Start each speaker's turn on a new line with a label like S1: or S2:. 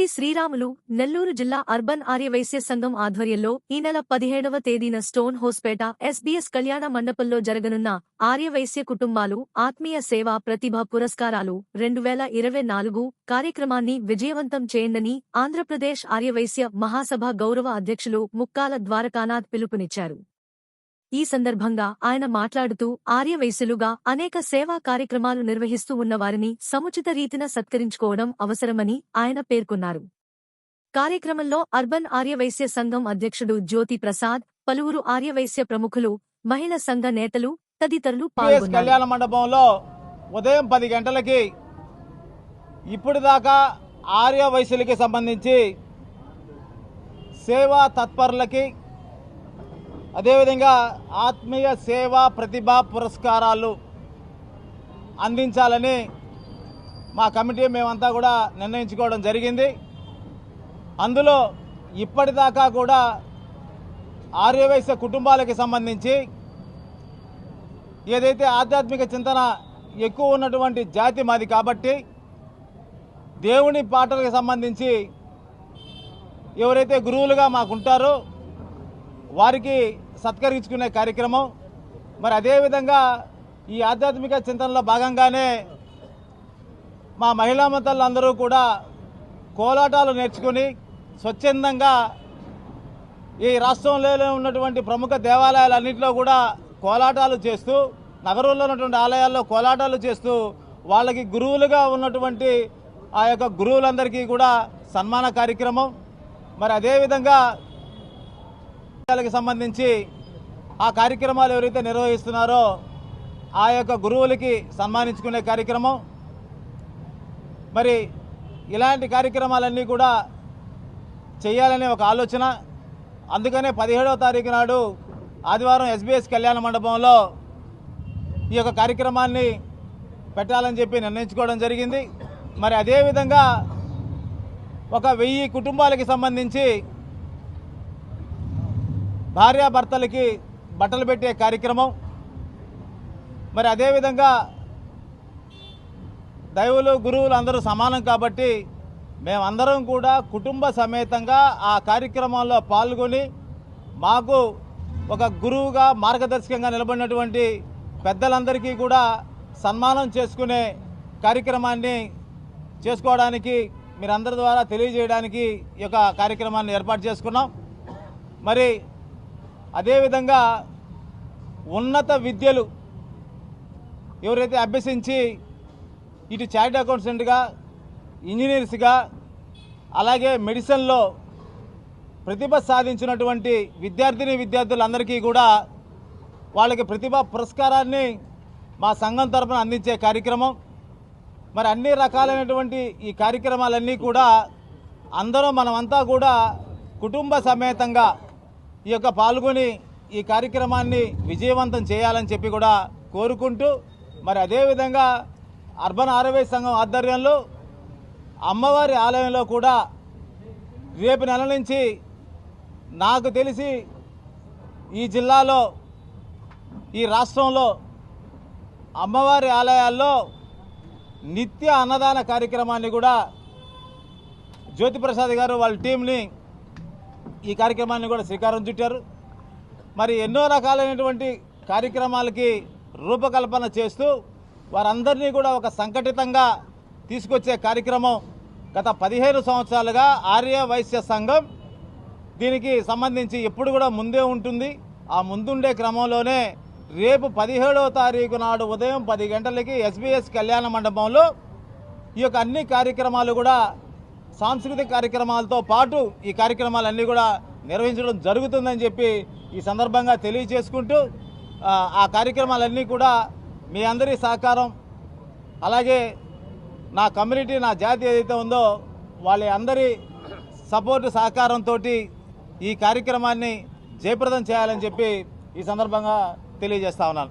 S1: పొట్టి శ్రీరాములు నెల్లూరు జిల్లా అర్బన్ ఆర్యవైశ్య సంఘం ఆధ్వర్యంలో ఈ నెల పదిహేడవ తేదీన స్టోన్ హోస్పేట ఎస్బీఎస్ కళ్యాణ మండపంలో జరగనున్న ఆర్యవైశ్య కుటుంబాలు ఆత్మీయ సేవా ప్రతిభ పురస్కారాలు రెండు వేల ఇరవై నాలుగు కార్యక్రమాన్ని విజయవంతం చేయండని ఆంధ్రప్రదేశ్ ఆర్యవైశ్య మహాసభ గౌరవ అధ్యక్షులు ముక్కాల ద్వారకానాథ్ పిలుపునిచ్చారు. ఈ సందర్భంగా ఆయన మాట్లాడుతూ ఆర్యవైశ్యులుగా అనేక సేవా కార్యక్రమాలు నిర్వహిస్తూ ఉన్నవారిని సముచిత రీతిన సత్కరించుకోవడం అవసరమని ఆయన పేర్కొన్నారు. కార్యక్రమంలో అర్బన్ ఆర్యవైశ్య సంఘం అధ్యక్షుడు జ్యోతి ప్రసాద్ పలువురు ఆర్యవైశ్య ప్రముఖులు మహిళా సంఘ నేతలు తదితరులు పాల్గొన్నారు.
S2: కళ్యాణ మండపంలో ఉదయం పది గంటలకి ఇప్పుడు దాకా ఆర్య వయసులకి సంబంధించి సేవా తత్పరులకి అదేవిధంగా ఆత్మీయ సేవా ప్రతిభా పురస్కారాలు అందించాలని మా కమిటీ మేమంతా కూడా నిర్ణయించుకోవడం జరిగింది. అందులో ఇప్పటిదాకా కూడా ఆర్యవైశ్య కుటుంబాలకి సంబంధించి ఏదైతే ఆధ్యాత్మిక చింతన ఎక్కువ ఉన్నటువంటి జాతి మాది కాబట్టి దేవుని పాటలకు సంబంధించి ఎవరైతే గురువులుగా మాకుంటారో వారికి సత్కరించుకునే కార్యక్రమం. మరి అదేవిధంగా ఈ ఆధ్యాత్మిక చింతనలో భాగంగానే మా మహిళా మతలందరూ కూడా కోలాటాలు నేర్చుకుని స్వచ్ఛందంగా ఈ రాష్ట్రంలో ఉన్నటువంటి ప్రముఖ దేవాలయాలన్నింటిలో కూడా కోలాటాలు చేస్తూ నగరంలో ఉన్నటువంటి ఆలయాల్లో కోలాటాలు చేస్తూ వాళ్ళకి గురువులుగా ఉన్నటువంటి ఆ యొక్క గురువులందరికీ కూడా సన్మాన కార్యక్రమం. మరి అదేవిధంగా విషయాలకు సంబంధించి ఆ కార్యక్రమాలు ఎవరైతే నిర్వహిస్తున్నారో ఆ యొక్క గురువులకి సన్మానించుకునే కార్యక్రమం. మరి ఇలాంటి కార్యక్రమాలన్నీ కూడా చేయాలనే ఒక ఆలోచన. అందుకనే పదిహేడవ తారీఖు నాడు ఆదివారం ఎస్బీఎస్ కళ్యాణ మండపంలో ఈ యొక్క కార్యక్రమాన్ని పెట్టాలని చెప్పి నిర్ణయించుకోవడం జరిగింది. మరి అదేవిధంగా ఒక వెయ్యి కుటుంబాలకి సంబంధించి భార్యాభర్తలకి బట్టలు పెట్టే కార్యక్రమం. మరి అదేవిధంగా దైవులు గురువులు అందరూ సమానం కాబట్టి మేమందరం కూడా కుటుంబ సమేతంగా ఆ కార్యక్రమంలో పాల్గొని మాకు ఒక గురువుగా మార్గదర్శకంగా నిలబడినటువంటి పెద్దలందరికీ కూడా సన్మానం చేసుకునే కార్యక్రమాన్ని చేసుకోవడానికి మీరందరి ద్వారా తెలియజేయడానికి ఈ యొక్క కార్యక్రమాన్ని ఏర్పాటు చేసుకున్నాం. మరి అదేవిధంగా ఉన్నత విద్యలు ఎవరైతే అభ్యసించి ఇటు చార్ట్ అకౌంటెంట్గా ఇంజనీర్స్గా అలాగే మెడిసిన్లో ప్రతిభ సాధించినటువంటి విద్యార్థిని విద్యార్థులందరికీ కూడా వాళ్ళకి ప్రతిభ పురస్కారాన్ని మా సంఘం తరపున అందించే కార్యక్రమం. మరి అన్ని రకాలైనటువంటి ఈ కార్యక్రమాలన్నీ కూడా అందరూ మనమంతా కూడా కుటుంబ సమేతంగా ఈ యొక్క పాల్గొని ఈ కార్యక్రమాన్ని విజయవంతం చేయాలని చెప్పి కూడా కోరుకుంటూ మరి అదేవిధంగా అర్బన్ ఆరవై సంఘం ఆధ్వర్యంలో అమ్మవారి ఆలయంలో కూడా రేపు నెల నుంచి నాకు తెలిసి ఈ జిల్లాలో ఈ రాష్ట్రంలో అమ్మవారి ఆలయాల్లో నిత్య అన్నదాన కార్యక్రమాన్ని కూడా జ్యోతిప్రసాద్ గారు వాళ్ళ టీంని ఈ కార్యక్రమాన్ని కూడా శ్రీకారం చుట్టారు. మరి ఎన్నో రకాలైనటువంటి కార్యక్రమాలకి రూపకల్పన చేస్తూ వారందరినీ కూడా ఒక సంఘటితంగా తీసుకొచ్చే కార్యక్రమం గత పదిహేను సంవత్సరాలుగా ఆర్య వైశ్య సంఘం దీనికి సంబంధించి ఎప్పుడు కూడా ముందే ఉంటుంది. ఆ ముందుండే క్రమంలోనే రేపు పదిహేడవ తారీఖు నాడు ఉదయం పది గంటలకి ఎస్బీఎస్ కళ్యాణ మండపంలో ఈ యొక్క అన్ని కార్యక్రమాలు కూడా సాంస్కృతిక కార్యక్రమాలతో పాటు ఈ కార్యక్రమాలన్నీ కూడా నిర్వహించడం జరుగుతుందని చెప్పి ఈ సందర్భంగా తెలియజేసుకుంటూ ఆ, ఆ కార్యక్రమాలన్నీ కూడా మీ అందరి సహకారం అలాగే నా కమ్యూనిటీ నా జాతి ఏదైతే ఉందో వాళ్ళ అందరి సపోర్టు సహకారంతో ఈ కార్యక్రమాన్ని జయప్రదం చేయాలని చెప్పి ఈ సందర్భంగా తెలియజేస్తా ఉన్నాను.